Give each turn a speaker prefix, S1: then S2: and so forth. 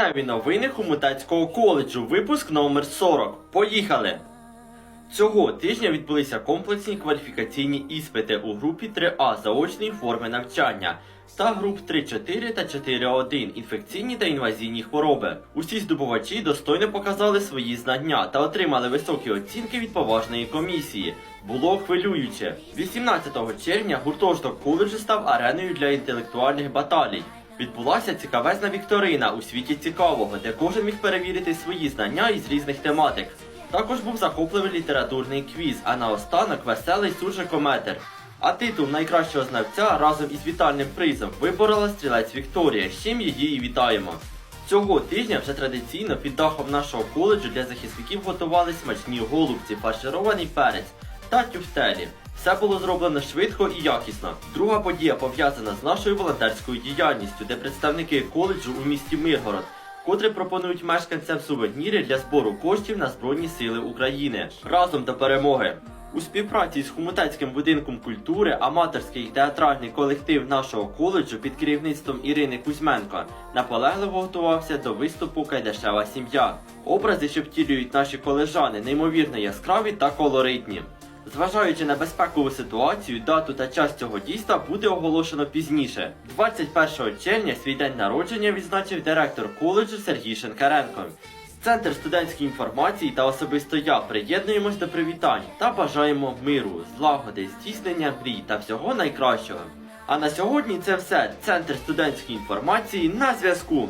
S1: Тижневі новини Хомутецького коледжу, випуск номер 40. Поїхали! Цього тижня відбулися комплексні кваліфікаційні іспити у групі 3А заочної форми навчання та груп 3.4 та 4.1 інфекційні та інвазійні хвороби. Усі здобувачі достойно показали свої знання та отримали високі оцінки від поважної комісії. Було хвилююче. 18 червня гуртожиток коледжу став ареною для інтелектуальних баталій. Відбулася цікавезна вікторина у світі цікавого, де кожен міг перевірити свої знання із різних тематик. Також був захопливий літературний квіз, а наостанок веселий суржикометр. А титул найкращого знавця разом із вітальним призом виборола стрілець Вікторія, з чим її і вітаємо. Цього тижня вже традиційно під дахом нашого коледжу для захисників готували смачні голубці, фарширований перець та тюфтелі. Все було зроблено швидко і якісно. Друга подія пов'язана з нашою волонтерською діяльністю, де представники коледжу у місті Миргород котрі пропонують мешканцям сувеніри для збору коштів на Збройні Сили України. Разом до перемоги! У співпраці з Хомутецьким будинком культури аматорський театральний колектив нашого коледжу під керівництвом Ірини Кузьменко наполегливо готувався до виступу Кайдашева сім'я. Образи, що втілюють наші колежани, неймовірно яскраві та колоритні. Зважаючи на безпекову ситуацію, дату та час цього дійства буде оголошено пізніше. 21 червня свій день народження відзначив директор коледжу Сергій Шенкаренко. Центр студентської інформації та особисто я приєднуємось до привітань та бажаємо миру, злагоди, здійснення мрій та всього найкращого. А на сьогодні це все. Центр студентської інформації на зв'язку.